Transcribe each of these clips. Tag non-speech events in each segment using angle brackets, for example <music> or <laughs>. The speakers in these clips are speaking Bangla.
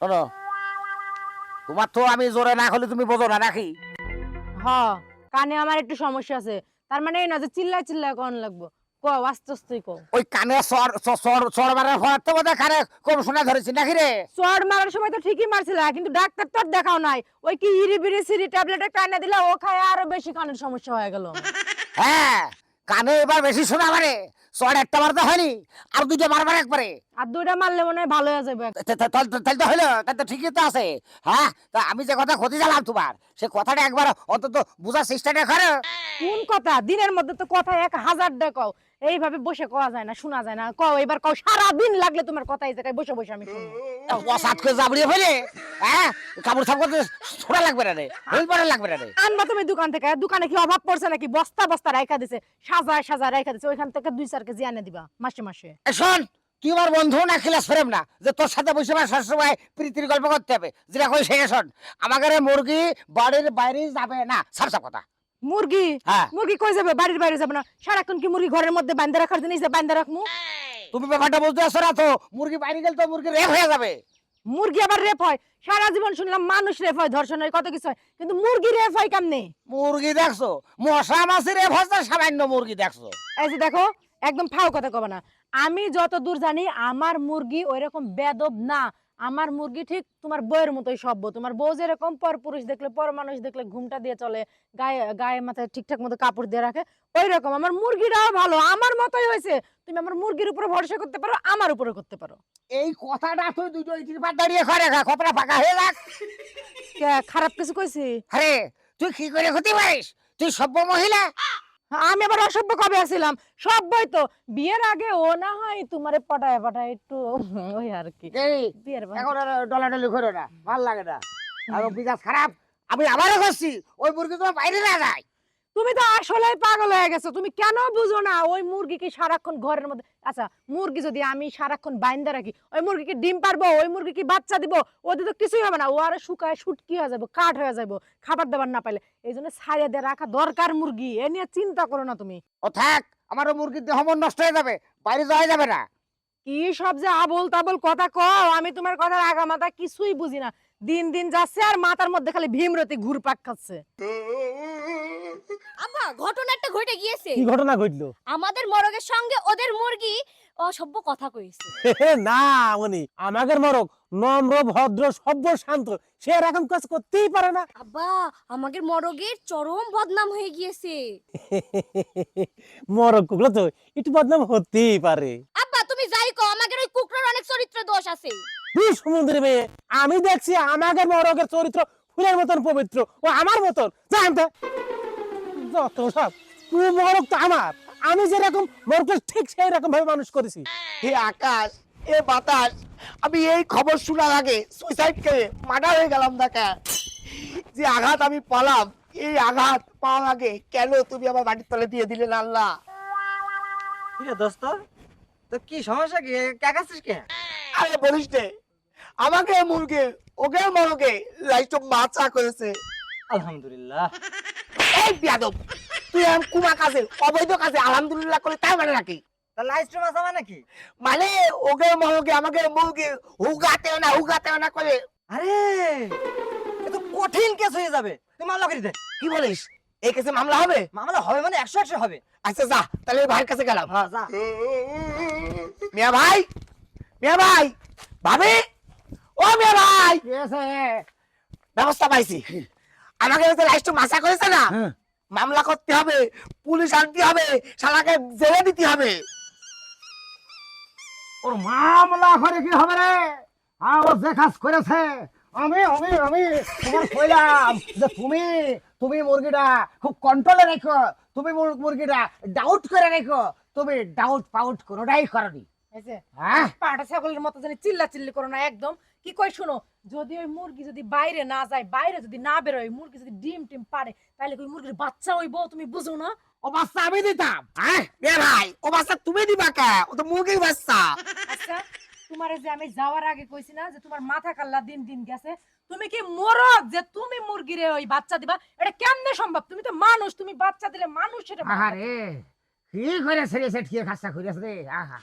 শোনো। তোমার তো আমি জোরে না হলে তুমি বোঝো না নাকি? হ কানে আমার একটু সমস্যা আছে। তার মানে এই না যে চিল্লায় চিল্লায় কোন লাগবো। ক আস্তে আস্তে কো ওই কানে সর সর সর মারার ফলে তো বোধহয় কানে কম শোনা ধরেছি নাকি রে? চড় মারার সময় তো ঠিকই মারছিল কিন্তু ডাক্তার তো দেখাও নাই। ওই কি ইরি বিরি সিরি ট্যাবলেট একটা এনে দিলে ও খায় আরও বেশি কানের সমস্যা হয়ে গেল। হ্যাঁ কানে এবার বেশি শোনা মারে। সর একটা মারতে হয়নি আর দুটো মারবার একবারে। আর দুইটা মারলে মনে হয় ভালো হয়ে যাবে। তাহলে তো- হইল তাহলে তো ঠিকই তো আছে। হ্যাঁ তা আমি যে কথা ক্ষতি জানলাম তোমার সে কথাটা একবার অন্তত বোঝার চেষ্টাটা করো। কোন কথা? দিনের মধ্যে তো কথা এক হাজার ডেকো। কও এইভাবে বসে কওয়া যায় না শোনা যায় না। কও এবার কও সারা দিন লাগলে তোমার কথা এই জায়গায় বসে বসে আমি শুনব। অসাত করে জাবড়িয়ে ফেলে হ্যাঁ? কাপড় সাপ করতে ছোড়া লাগবে না রে হইল পরে লাগবে না রে। আনবা তুমি দোকান থেকে দোকানে কি অভাব পড়ছে নাকি? বস্তা বস্তা রাইখা দিছে সাজায় সাজায় রাইখা দিছে ওইখান থেকে দুই চার কেজি এনে দিবা মাসে মাসে। শোন তুই আমার বন্ধু না খিলাস ফেরেম না যে তোর সাথে বসে আমার সবসময় প্রীতির গল্প করতে হবে। যেটা কই শেখে শোন আমাকে মুরগি বাড়ির বাইরে যাবে না সব সব কথা। মুরগি? হ্যাঁ। মুরগি কই যাবে? বাড়ির বাইরে যাবে না। সারাক্ষণ কি মুরগি ঘরের মধ্যে বান্ধে রাখার জিনিস বান্ধে রাখমু? তুমি ব্যাপারটা বুঝতে না তো? মুরগি বাইরে গেলে তো মুরগি রেপ হয়ে যাবে। মুরগি আবার রেপ হয়। সারা জীবন শুনলাম মানুষ রেপ হয় ধর্ষণ হয় কত কিছু হয়। কিন্তু মুরগি রেপ হয় কেমনে? মুরগি দেখছ? মশা মাছি রেপ হচ্ছে সামান্য মুরগি দেখছ। এই যে দেখো একদম ফাও কথা কবে না। আমি যত দূর জানি আমার মুরগি ওই রকম বেদব না। আমার মুরগি ঠিক তোমার বউয়ের মতোই সভ্য। তোমার বউ যেরকম পর পুরুষ দেখলে পর মানুষ দেখলে ঘুমটা দিয়ে চলে গায়ে গায়ে মাথায় ঠিকঠাক মতো কাপড় দিয়ে রাখে ওই রকম আমার মুরগিটাও ভালো। আমার মতোই হয়েছে। তুমি আমার মুরগির উপরে ভরসা করতে পারো আমার উপরে করতে পারো। এই কথাটা তুই দুটো ইটির পাট দাঁড়িয়ে করে খা কথাটা ফাঁকা হয়ে যাক। খারাপ কিছু কইছি? আরে তুই কি করে হতে পারিস তুই সভ্য মহিলা। আমি আবার অসভ্য কবে আসছিলাম সভ্যই তো। বিয়ের আগে ও না হয় তোমারে পটায় পটায় একটু <laughs> ওই আর কি। বিয়ের এখন ডলাডলি করো না ভালো লাগে না। আর বিকাশ খারাপ আমি আবারও করছি ওই মুরগি তোমার বাইরে না যায়। তুমি তো আসলে পাগল হয়ে গেছো। তুমি কেন বুঝো না? ওই মুরগি কি সারাক্ষণ ঘরের মধ্যে আচ্ছা মুরগি যদি আমি সারাক্ষণ বাইন্দা রাখি ওই মুরগি কি ডিম পারব ওই মুরগি কি বাচ্চা দিব ওদের তো কিছুই হবে না। ও আরও শুকায় শুটকি হয়ে যাব কাঠ হয়ে যাব খাবার দাবার না পাইলে। এই জন্য ছাড়িয়ে দিয়ে রাখা দরকার মুরগি। এ নিয়ে চিন্তা করো না তুমি। ও থাক আমার ও মুরগির দেহ মন নষ্ট হয়ে যাবে। বাইরে যাওয়া যাবে না। কি সব যে আবল তাবল কথা কও? আমি তোমার কথার আগা মাথা কিছুই বুঝি না। দিন দিন যাচ্ছে আর মাথার মধ্যে খালি ভীমরতি ঘুরপাক খাচ্ছে। আব্বা ঘটনা একটা ঘটে গিয়েছে। কি ঘটনা ঘটলো? আমাদের মরগের সঙ্গে ওদের মুরগি অসভ্য কথা কইছে। <laughs> না মনি আমাদের মরক নম্র ভদ্র সভ্য শান্ত। সে এরকম কাজ করতেই পারে না। আব্বা আমাদের মরগের চরম বদনাম হয়ে গিয়েছে। <laughs> মরকগুলো তো একটু বদনাম হতেই পারে। আব্বা তুমি যাই কো আমাদের ওই কুকুরের অনেক চরিত্র দোষ আছে। সমুদ্রে মেয়ে। আমি দেখছি আমাদের মরকের চরিত্র ফুলের মতন পবিত্র। ও আমার মতন। জানতে যত সব। তুই মরক তো আমার। আমি যেরকম মরকে ঠিক সেই রকম ভাবে মানুষ করেছি। হে আকাশ এ বাতাস আমি এই খবর শোনার আগে সুইসাইড করে মার্ডার হয়ে গেলাম দেখা। যে আঘাত আমি পালাম এই আঘাত পাওয়ার আগে কেন তুমি আমার বাড়ির তলে দিয়ে দিলে আল্লাহ দোস্ত তো কি সমস্যা কি? কাকাছিস কে? আরে বলিস নে। আমাকে মুরগে ওকে মরগে লাইট মাচা করেছে। আলহামদুলিল্লাহ। এই বিয়াদব তুই এরকম কুমা কাজে অবৈধ কাজে আলহামদুলিল্লাহ করে তাই মানে নাকি? লাইস্ট মানে কি? মানে ওকে মরগে আমাকে মুরগে হুগাতেও না হুগাতেও না করে। আরে এ তো কঠিন কেস হয়ে যাবে। তুই মামলা করে দে। কি বলিস? এই কেসে মামলা হবে? মামলা হবে মানে একশো একশো হবে। আচ্ছা যা তাহলে ভাইয়ের কাছে গেলাম। হ্যাঁ যা। মিয়া ভাই মিয়া ভাই ভাবি? ও মিয়া ভাই। ব্যবস্থা পাইছি। আমাকে লাইস্ট মাসা করেছে না। হ্যাঁ। মামলা করতে হবে পুলিশ আনতে হবে শালাকে জেলে দিতে হবে। ওর মামলা করে কি হবে রে? আর ও যে কাজ করেছে। আমি আমি আমি তোমার কইলাম যে তুমি তুমি মুরগিটা খুব কন্ট্রোলে রেখো। তুমি মুর- মুরগিটা ডাউট করে রেখো। তুমি ডাউট পাউট কোনোটাই করনি। যে, হ্যাঁ পাটা ছাগলের মতো জানি চিল্লা চিল্লি করো না একদম। কি কই শুনো যদি ওই মুরগি যদি বাইরে না যায় বাইরে যদি না বেরোয় মুরগি যদি ডিম টিম পারে তাহলে ওই মুরগির বাচ্চা হইব তুমি বুঝো না? ও বাচ্চা আমি দিতাম। হ্যাঁ? ভাই ও বাচ্চা তুমি দিবা কে? ও তো মুরগির বাচ্চা। আচ্ছা তোমারে যে আমি যাওয়ার আগে কইছি না যে তোমার মাথা কাল্লা দিন দিন গেছে তুমি কি মরক যে তুমি মুরগিরে ওই বাচ্চা দিবা? এটা কেমনে সম্ভব? তুমি তো মানুষ তুমি বাচ্চা দিলে মানুষ সেটা আরে কি করে সেরে সেট কি খাসা রে? আহা।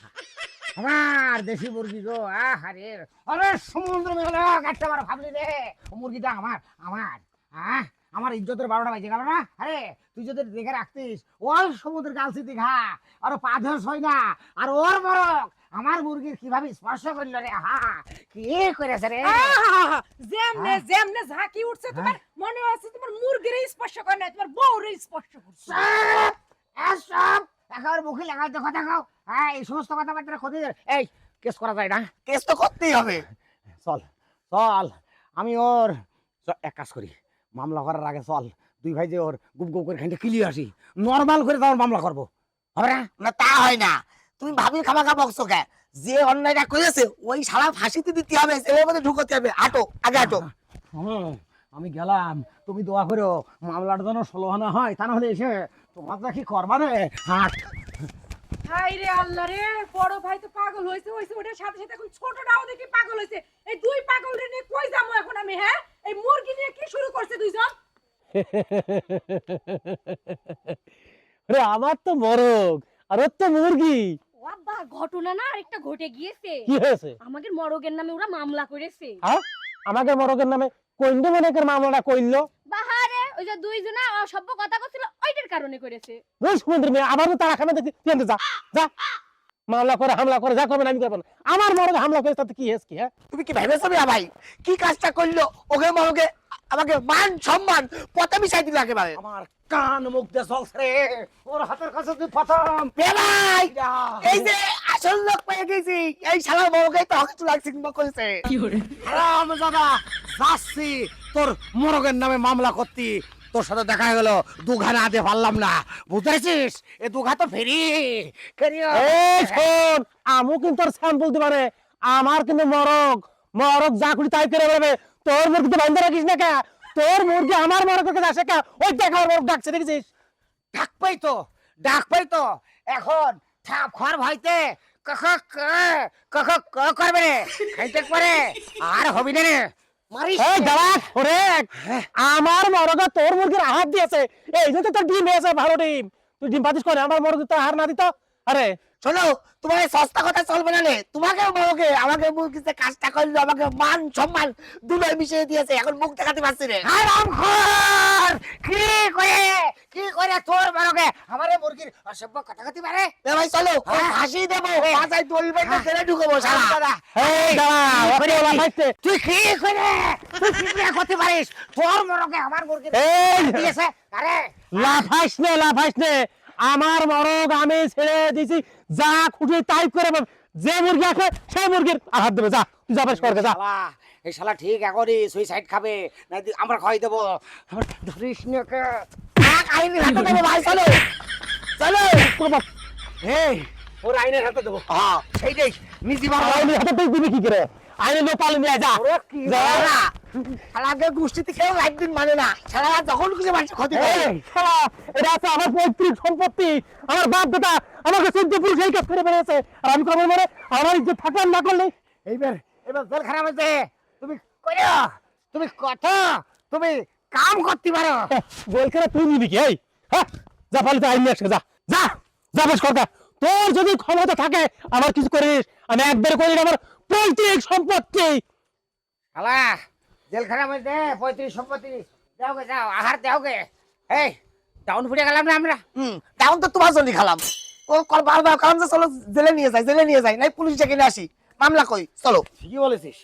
আমার দেশি মুরগি গো আহারে। আরে সমুদ্র মেলা গাছটা আমার ভাবলি রে। মুরগিটা আমার আমার। হ্যাঁ আমার ইজ্জতের বারোটা বাজে গেল না? আরে তুই যদি দেখে রাখতিস ওর সমুদ্রের গালছি দীঘা আর পাথর হয় না আর ওর মরক আমার মুরগির কীভাবে স্পর্শ করল রে? হা কি করেছে রে? আহা! যেমনে হ্যাঁ। যেমনে ঝাঁকি উঠছে তোমার মনে হচ্ছে তোমার মুরগির স্পর্শ করে না তোমার বউরে স্পর্শ করছে। সব এসব একেবারে মুখে লাগাইতে কথা খাও হ্যাঁ এই সমস্ত কথাবার্তা ক্ষতি এই কেস করা যায় না। কেস তো করতেই হবে। চল চল আমি ওর এক কাজ করি। মামলা করার আগে চল দুই ভাই যে ওর গুপ গুপ করে খাইতে কিলিয়ে আসি। নর্মাল করে তারপর মামলা করব। হবে না? না তা হয় না। তুমি ভাবির খামাখা বকছো কে? যে অন্যায়টা করেছে ওই শালা ফাঁসিতে দিতে হবে জেলের মধ্যে ঢুকতে হবে। আটো আগে আটো। হুম, আমি গেলাম। তুমি দোয়া করো মামলাটা যেন ষোলো হয় তা না হলে এসে তোমার যা কি করবা রে? হাট। হাই রে আল্লাহ রে বড় ভাই তো পাগল হয়েছে হয়েছে ওটার সাথে সাথে এখন ছোটটাও দেখি পাগল হয়েছে। এই দুই পাগল রে নিয়ে কই যাব এখন আমি হ্যাঁ? এই মুরগি নিয়ে কি শুরু করছে দুইজন? রে আমার তো মরগ আর ওর তো মুরগি। ও আব্বা ঘটনা না আরেকটা ঘটে গিয়েছে। কি হয়েছে? আমাদের মরগের নামে ওরা মামলা করেছে। হ্যাঁ? আমাকে মরগের নামে কৈন্দ মনেকের মামলাটা কইলো? ওই যে দুইজনা অসভ্য কথা করছিল ওইটার কারণে করেছে ওই সমুদ্র আবারও আবার তারা খামে দেখি যা যা। মামলা করে হামলা করে যা করবে আমি করব না। আমার মরগ হামলা করে তাতে কি হেস কি হ্যাঁ? তুমি কি ভেবেছো মিয়া ভাই? কি কাজটা করল? ওকে আমাকে মান সম্মান পথে মিশাই দিল একেবারে। আমার কান মুখ দিয়ে রে। ওর হাতের কাছে তুই প্রথম। মিয়া ভাই এই যে আসল লোক পেয়ে গেছি এই শালা মরকে তো হকে তুলা সিংহ করেছে। যাচ্ছি তোর মোরগের নামে মামলা করতি। তোর সাথে দেখা গেল। দুঘা না দিয়ে পারলাম না। বুঝতেছিস এ দুঘা তো ফেরি। শোন আমু কিন্তু তোর স্যাম্পল দিবা রে আমার কিন্তু মরগ মরগ যা খুঁড়ি তাই করে বেড়াবে। তোর মুরগি তো বান্ধা রাখিস না কা? তোর মুরগি আমার মরগের কাছে আসে কা? ওই দেখ আমার মরগ ডাকছে দেখেছিস? ডাক পাই তো ডাক পাই তো। এখন থাপ খর ভাইতে কখ ক কখ ক করবে রে খাইতে পারে। আর হবি না রে। ওরে। আমার মরগা তোর মুরগির আহাত দিয়েছে। এই যে তো তোর ডিম হয়েছে ভালো ডিম। তুই ডিম পাতিস করে আমার মুরগি তো হার না দিত? আরে শোনো তোমার সস্তা কথা চলবে না রে তোমাকে মরকে আমাকে মুরগিতে কাজটা করল আমাকে মান সম্মান দুটোই মিশিয়ে দিয়েছে এখন মুখ দেখাতে পারছি রে আরাম খর! কি করে? কি করে তোর মরগে আমারে মুরগির অসভ্য কথা কতি পারে এ ভাই চলো হ্যাঁ। হাসি দেবো মাথায় দড়ি বেঁধে তেলে ঢুকবো শালা। দাদা এই তুই কি করে? তুই কি করে করতে পারিস? তোর মরগে আমার মুরগির এই। দিয়েছে? আরে। লাফাইস নে লাফাইস নে। আমার মরগ আমি ছেড়ে দিছি যা খুঁজে তাই করে যে মুরগি আছে সেই মুরগির আঘাত দেবে যা তুই যাবে সরকে যা। শালা এই শালা ঠিক এখনই সুইসাইড খাবে নাই আমরা খাওয়াই দেবো? ধরিস না কে এক আইনি হাতে দেবো ভাই চলো। চলো। এই ওর আইনের হাতে দেবো। হ্যাঁ সেইটাই নিজে বাবা। আইনি হাতে দিবি কি করে? আইনে লো পালে নিয়ে যা। যা। শালাকে গোষ্ঠীতে কেউ একদিন মানে না। শালা যখন কিছু মানুষ ক্ষতি করে। শালা, এটা আছে আমার পৈতৃক সম্পত্তি আমার বাপ দাদা আমাকে চোদ্দ পুরুষ এই কাজ করে বেড়েছে আর আমি করব মানে আমার ইজ্জত থাকলাম না করলে। এইবার এবার জেল খারাপ হয়েছে। তুমি করো তুমি কত তুমি কাম করতে পারো। <laughs> বল করে তুই নিবি কি? এই হ্যাঁ যা পালি তো আইন নিয়ে যা। যা যা বেশ সরকার তোর যদি ক্ষমতা থাকে আমার কিছু করিস। আমি একবার করি আমার পৈতৃক সম্পত্তি। শালা জেল খারাপ হয়েছে পঁয়ত্রিশ সম্পত্তি যাও আহার দাও গে এই ডাউন ফুটে গেলাম না আমরা? হুম ডাউন তো তোমার জন্য খালাম। ও কল বারবার কারণ চলো জেলে নিয়ে যায় জেলে নিয়ে যায় নাই পুলিশ ডেকে নিয়ে আসি। মামলা কই? চলো। ঠিকই বলেছিস।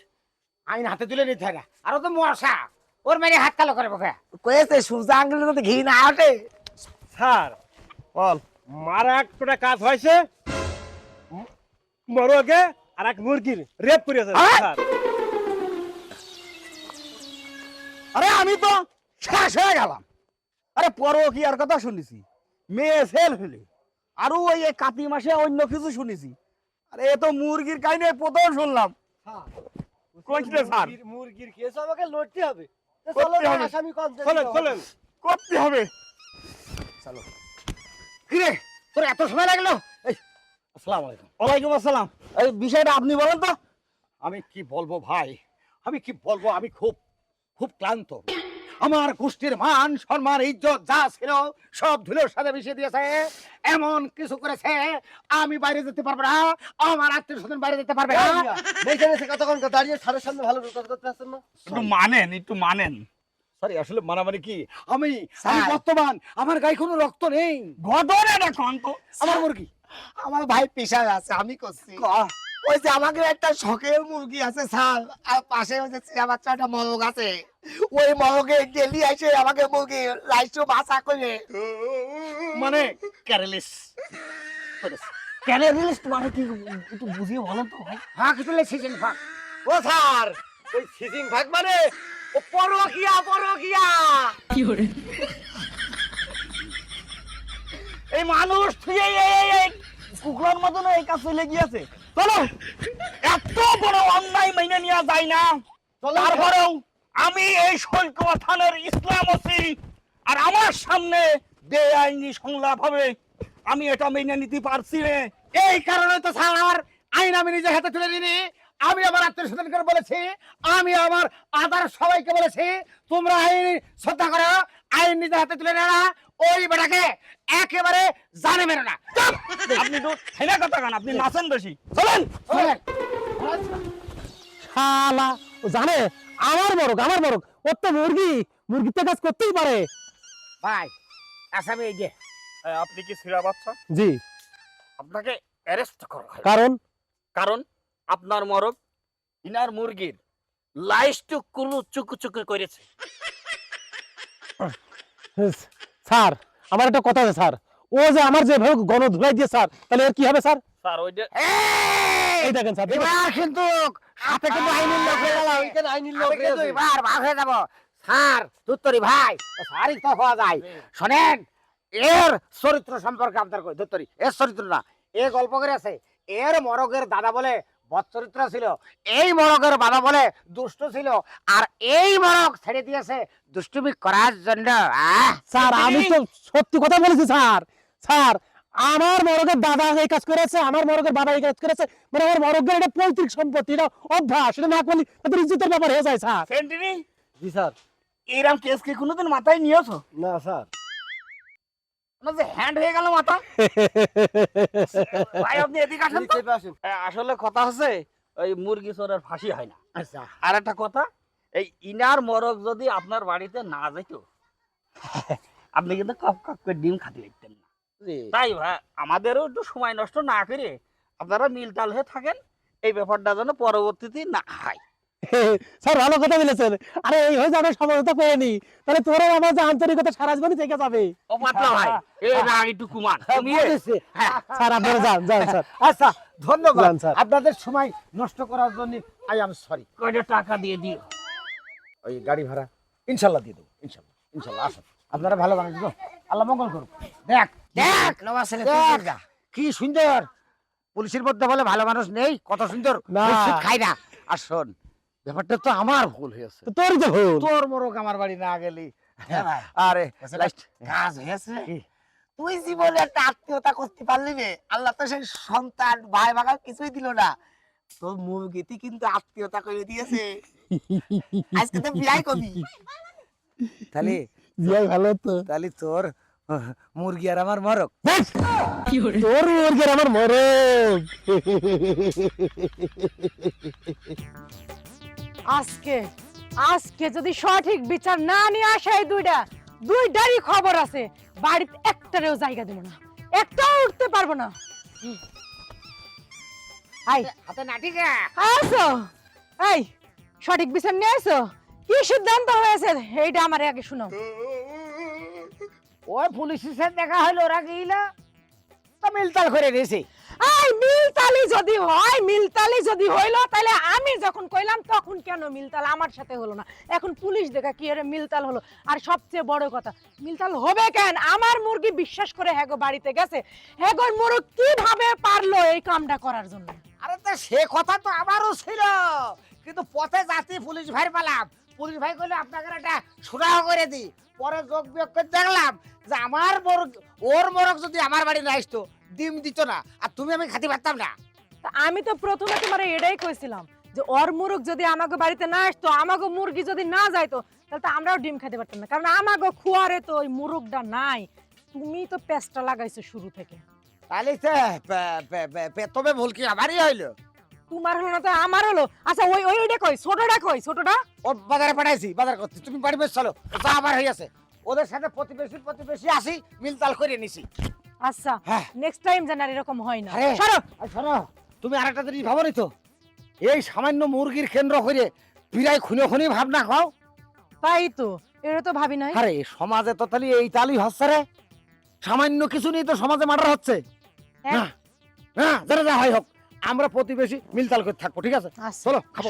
আইন হাতে তুলে নিতে হয় না। আরও তো মশা। ওর মেরে হাত কালো করে বকে কয়েছে সূর্য আঙ্গুলে যাতে ঘি না ওঠে স্যার বল মারা একটা কাজ হয়েছে। মরগে আর এক মুরগির রেপ করেছে? স্যার। আরে আমি তো শেষ হয়ে গেলাম। আরে পরও কি আর কথা শুনেছি। মেয়ে সেল হইলে আরও ওই কাতি মাসে অন্য কিছু শুনেছি। আরে এ তো মুরগির কাহিনী প্রথম শুনলাম। কইছিলে স্যার? মুরগির- মুরগির কেস আমাকে লড়তে হবে। করতে চলো হবে। আসামি কম চলেন চলেন। করতে হবে। কিরে তোর এত সময় লাগল? এই আসসালামু আলাইকুম। ওয়ালাইকুম আসসালাম। এই বিষয়টা আপনি বলেন তো। আমি কি বলব ভাই? আমি কি বলব? আমি খুব খুব ক্লান্ত। আমার গোষ্ঠীর মান সম্মান ইজ্জত যা ছিল সব ধুলোর সাথে মিশিয়ে দিয়েছে। এমন কিছু করেছে আমি বাইরে যেতে পারব না। আমার আত্মীয় স্বজন বাইরে যেতে পারবে না। দেখে এসে কতক্ষণ দাঁড়িয়ে স্যারের সামনে ভালো কথা করতে আসছেন না। একটু মানেন একটু মানেন। সরি আসলে মানামানি কি? আমি আমি বর্তমান আমার গায়ে কোনো রক্ত নেই। ঘটনা না তো। আমার মুরগি? আমার ভাই পেশায় আছে আমি করছি। ওই যে আমাকে একটা শখের মুরগি আছে স্যার আর পাশে ওই যে বাচ্চা একটা মরগ আছে। ওই মরগে ডেলি এসে আমাকে মুরগি লাইস্ট বাসা করে। মানে ক্যারেলিস। ক্যারিয়ারিস্ট মানে কি? একটু বুঝিয়ে বলেন তো ভাই। ফাঁক তুলে সিজন ফাঁক ও স্যার ওই সিজিং ভাগ মানে ও পরকিয়া পরকিয়া। এই মানুষ তুই এই এই এই- এই। কুকুরের মতন এই কাজ চলে গিয়েছে চলো এত বড় অন্যায় মেনে নেওয়া যায় না। তারপরেও আমি এই সৈক থানের ইসলাম আছি আর আমার সামনে বেআইনি সংলাপ হবে আমি এটা মেনে নিতে পারছি রে এই কারণে তো স্যার আমার আইন আমি নিজের হাতে তুলে নিনি আমি আমার আত্মীয় স্বজনকে বলেছি আমি আমার আদার সবাইকে বলেছি তোমরা আইন শ্রদ্ধা করো আইন নিজের হাতে তুলে নেও না ওই বেটাকে একেবারে জানে মেরো না। আপনি তো ছেলে কথা কান আপনি নাচেন বেশি। চলেন! চলেন। শালা ও জানে আমার মরক আমার মরক ওর তো মুরগি মুরগিতে কাজ করতেই পারে। ভাই আসামি এই যে। আপনি কি সিরা বাচ্চা? জি। আপনাকে অ্যারেস্ট করা কারণ? কারণ? আপনার মরক ইনার মুরগির লাইস্টু কুলু চুকু চুকু করেছে। স্যার আমার একটা কথা আছে স্যার। ও যে আমার যেভাবে গণ ধুলাই দিয়ে স্যার তাহলে এর কি হবে স্যার? স্যার ওইটা এই দেখেন স্যার এবার কিন্তু হাতে কিন্তু আইনের লোক হয়ে গেল ওইখানে আইনের লোক কিন্তু রয়েছে। এবার ভাগ হয়ে যাব। স্যার দুত্তরি ভাই স্যারই তো হওয়া যায়। শোনেন এর চরিত্র সম্পর্কে আপনার কই? দুত্তরি এর চরিত্র না। এ গল্প করে আছে এর মরগের দাদা বলে বদ চরিত্র ছিল। এই মরগের বাবা বলে দুষ্ট ছিল আর এই মরগ ছেড়ে দিয়েছে দুষ্টুমি করার জন্য। স্যার আমি তো সত্যি কথা বলেছি স্যার। স্যার আমার মরগের দাদা এই কাজ করেছে আমার মরগের বাবা এই কাজ করেছে মানে আমার মরগের এটা পৈতৃক সম্পত্তি এটা অভ্যাস এটা না করলে তাদের ইজ্জতের ব্যাপার হয়ে যায় স্যার। জি স্যার। এরকম কেস কি কোনোদিন মাথায় নিয়েছো? না স্যার। হ্যান্ড হয়ে গেল মাথা। <laughs> ভাই আপনি এদিকে আসেন আসলে কথা হচ্ছে ওই মুরগি চোরের ফাঁসি হয় না। আচ্ছা। আর একটা কথা এই ইনার মরক যদি আপনার বাড়িতে না যেত <laughs> আপনি কিন্তু কপ কপ করে ডিম খাতে লিখতেন না। তাই ভাই আমাদেরও একটু সময় নষ্ট না করে আপনারা মিলটাল হয়ে থাকেন এই ব্যাপারটা যেন পরবর্তীতে না হয়। স্যার ভালো কথা বলেছেন। আরে এই হয়ে যাবে সমঝোতা করে নি। তাহলে তোরা আমার যে আন্তরিকতা সারা জীবনই থেকে যাবে। ও পাতলা ভাই। এ না একটু কুমার তুমি হ্যাঁ, স্যার আপনারা যান যান স্যার। আচ্ছা ধন্যবাদ। স্যার। আপনাদের সময় নষ্ট করার জন্য আই এম সরি। কয়টা টাকা দিয়ে দিও? ওই গাড়ি ভাড়া ইনশাল্লাহ দিয়ে দেবো ইনশাল্লাহ ইনশাল্লাহ আসুন। আপনারা ভালো মানুষ গো আল্লাহ মঙ্গল করুক। দেখ দেখ দেখ, কি সুন্দর। পুলিশের মধ্যে বলে ভালো মানুষ নেই কত সুন্দর। খাই না। আর শোন ব্যাপারটা তো আমার ভুল হয়েছে। তো তোরই তো ভুল। তোর মোরক আমার বাড়ি না গেলি। আরে লাস্ট- কাজ হয়েছে। তুই জীবনে একটা আত্মীয়তা করতে পারলি রে আল্লাহ তো সেই সন্তান ভাই বাগান কিছুই দিল না। তোর মুরগিতে কিন্তু আত্মীয়তা করে দিয়েছে। আজকে তো বিয়াই করবি তাহলে জিয়াই ভালো তো। তাহলে তোর মুরগি আর আমার মরক তোর মুরগির আমার মরক আজকে আজকে যদি সঠিক বিচার না নিয়ে আসে এই দুইটা দুইটারই খবর আছে। বাড়িতে একটারেও জায়গা দেব না। একটাও উঠতে পারব না। আই। হাতে নাটিকা আসো এই সঠিক বিচার নিয়ে আসো কি সিদ্ধান্ত হয়েছে? এইটা আমার আগে শুনো। ওই পুলিশের দেখা হলো ওরা গেইলা। তো মিলতাল করে দিয়েছে। এই মিলতালি যদি হয় মিলতালি যদি হইল তাহলে আমি যখন কইলাম তখন কেন মিলতাল আমার সাথে হলো না? এখন পুলিশ দেখা কি আরে মিলতাল হলো? আর সবচেয়ে বড় কথা মিলতাল হবে কেন? আমার মুরগি বিশ্বাস করে হ্যাগো বাড়িতে গেছে। হ্যাগোর মুরগ কীভাবে পারল এই কামটা করার জন্য? আরে তো সে কথা তো আমারও ছিল। কিন্তু পথে যাচ্ছি পুলিশ ভাই পেলাম। পুলিশ ভাই কইলো আপনাকে একটা সুরাহ করে দি পরে যোগ বিয়োগ করে দেখলাম যে আমার মোরগ ওর মোরগ যদি আমার বাড়ি না আসতো ডিম দিত না। আর তুমি আমি খাতে পারতাম না। তা আমি তো প্রথমে তোমার এটাই কইছিলাম যে ওর মুরগ যদি আমাকে বাড়িতে না আসতো আমাকে মুরগি যদি না যাইতো তাহলে তো আমরাও ডিম খেতে পারতাম না। কারণ আমাকে খুয়ারে তো ওই মুরগটা নাই। তুমি তো পেস্টটা লাগাইছো শুরু থেকে। তাহলে তো তবে ভুল কি আমারই হইল? তোমার হলো না তো আমার হলো? আচ্ছা ওই ওই ওইটা কই? ছোটটা কই? ছোটটা? ও বাজারে পাঠাইছি বাজার করতে তুমি বাড়ি বেশ চলো। যা আবার হয়ে আছে ওদের সাথে প্রতিবেশী প্রতিবেশী আসি মিলতাল করে নিছি। আচ্ছা হ্যাঁ। নেক্সট টাইম যেন আর এরকম হয় না। সরো। শোনো তুমি আরেকটা জিনিস ভাবো তো? এই সামান্য মুরগির কেন্দ্র করে বিরাই খুনে খুনি ভাবনা খাও। তাই তো এটা তো ভাবি নাই। আরে সমাজে তো তাহলে এই তালি হচ্ছে রে। সামান্য কিছু নিয়ে তো সমাজে মার্ডার হচ্ছে। এক- না না যেটা যা হয় হোক। আমরা প্রতিবেশী মিলতাল করে থাকব ঠিক আছে? আচ্ছা। চলো খাব।